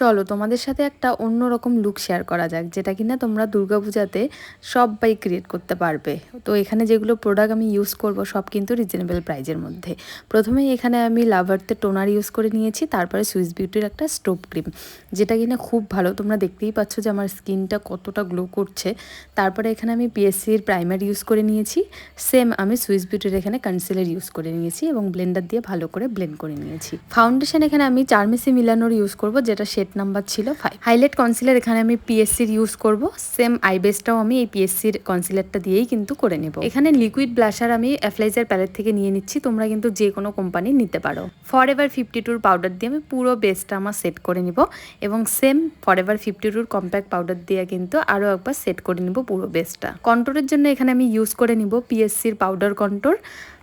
চলো তোমাদের সাথে একটা অন্যরকম লুক শেয়ার করা যাক, যেটা কিনা তোমরা দুর্গা দুর্গাপূজাতে সবাই ক্রিয়েট করতে পারবে। তো এখানে যেগুলো প্রোডাক্ট আমি ইউজ করব সব কিন্তু রিজনেবল প্রাইজের মধ্যে। প্রথমে এখানে আমি লাভারতে টোনার ইউজ করে নিয়েছি, তারপরে সুইস বিউটির একটা স্টোভ ক্রিম যেটা কিনা খুব ভালো। তোমরা দেখতেই পাচ্ছ যে আমার স্কিনটা কতটা গ্লো করছে। তারপরে এখানে আমি পিএসসির প্রাইমার ইউজ করে নিয়েছি সেম আমি সুইস বিউটির এখানে কনসিলার ইউজ করে নিয়েছি এবং ব্লেন্ডার দিয়ে ভালো করে ব্লেন্ড করে নিয়েছি। ফাউন্ডেশন এখানে আমি চারমেসি মিলানোর ইউজ করব, যেটা শেড নাম্বার ছিল ফাইভ হাইলাইট কনসিলার এখানে আমি পিএসসির ইউজ করব। সেম আইবেসটাও আমি এই পিএসসির কনসিলারটা দিয়েই কিন্তু করে নেব। এখানে লিকুইড ব্লাশার আমি অ্যাফ্লাইজার প্যালেট থেকে নিয়ে নিচ্ছি। তোমরা কিন্তু যে কোনো কোম্পানি নিতে পারো। For ever fifty tour powder দিয়ে আমি পুরো বেসটা আমার সেট করে নিব। এবং same for ever fifty tour compact powder দিয়ে কিন্তু আরও একবার সেট করে নিব পুরো বেসটা কন্ট্রোলের জন্য এখানে আমি ইউজ করে নিব পিএসসির পাউডার কন্ট্রোল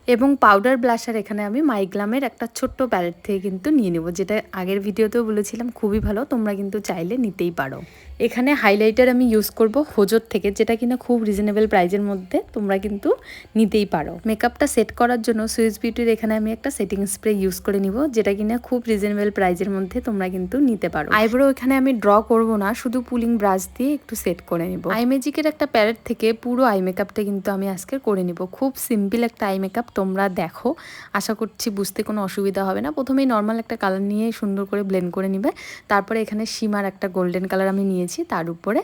এবং পাউডার ব্লাশার এখানে আমি মাইগ্লামের একটা ছোট্ট প্যালেট থেকে কিন্তু নিয়ে নেব, যেটা আগের ভিডিওতেও বলেছিলাম, খুবই ভালো, তোমরা কিন্তু চাইলে নিতেই পারো। এখানে হাইলাইটার আমি ইউজ করব হোজোর থেকে, যেটা কিনা খুব রিজনেবল প্রাইজের মধ্যে, তোমরা কিন্তু নিতেই পারো। মেকআপটা সেট করার জন্য সুইস বিউটির এখানে আমি একটা সেটিং স্প্রে ইউজ করে নিব, যেটা কিনা খুব রিজনেবল প্রাইজের মধ্যে তোমরা কিন্তু নিতে পারো। আইব্রো এখানে আমি ড্র করব না, শুধু পুলিং ব্রাশ দিয়ে একটু সেট করে নিব। আই ম্যাজিকের একটা প্যালেট থেকে পুরো আই মেকআপটা কিন্তু আমি আজকে করে নিব। খুব সিম্পল একটা আই মেকআপ তোমরা দেখো। আশা করছি বুঝতে কোনো অসুবিধা হবে না। প্রথমেই নর্মাল একটা কালার নিয়ে সুন্দর করে ব্লেন্ড করে নিবে। তারপরে এখানে সীমার একটা গোল্ডেন কালার আমি নিয়েছি। তার উপরে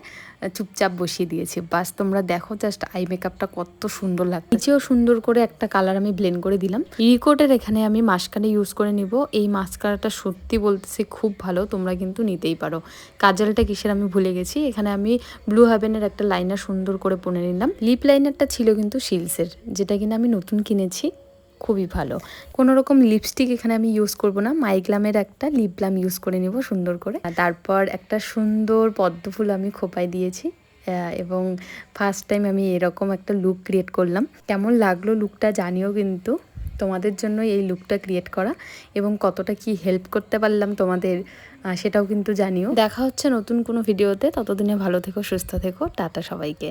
চুপচাপ বসিয়ে দিয়েছি। বাস, তোমরা দেখো জাস্ট আই মেকআপটা কত সুন্দর লাগছে। নিচেও সুন্দর করে একটা কালার আমি ব্লেন্ড করে দিলাম। রিকোটের এখানে আমি মাস্কারা ইউজ করে নিব। এই মাস্কারাটা সত্যি বলতেছি খুব ভালো, তোমরা কিন্তু নিতেই পারো। কাজলটা কিসের আমি ভুলে গেছি। এখানে আমি ব্লু হাভেনের একটা লাইনার সুন্দর করে পনে নিলাম। লিপ লাইনারটা ছিল কিন্তু শিলসের যেটা কিনা আমি নতুন কিনেছি। খুবই ভালো। কোনো রকম লিপস্টিক এখানে আমি ইউজ করব না। মাইগ্লামের একটা লিপ গ্লাম ইউজ করে নিব সুন্দর করে। তারপর একটা সুন্দর পদ্ম ফুল আমি খোপায় দিয়েছি। এবং ফার্স্ট টাইম আমি এরকম একটা লুক ক্রিয়েট করলাম। কেমন লাগল লুকটা জানিও কিন্তু। তোমাদের জন্য এই লুকটা ক্রিয়েট করা এবং কতটা কি হেল্প করতে পারলাম তোমাদের সেটাও কিন্তু জানিও। দেখা হচ্ছে নতুন কোনো ভিডিওতে ততদিনে ভালো থেকো, সুস্থ থেকো। টাটা সবাইকে।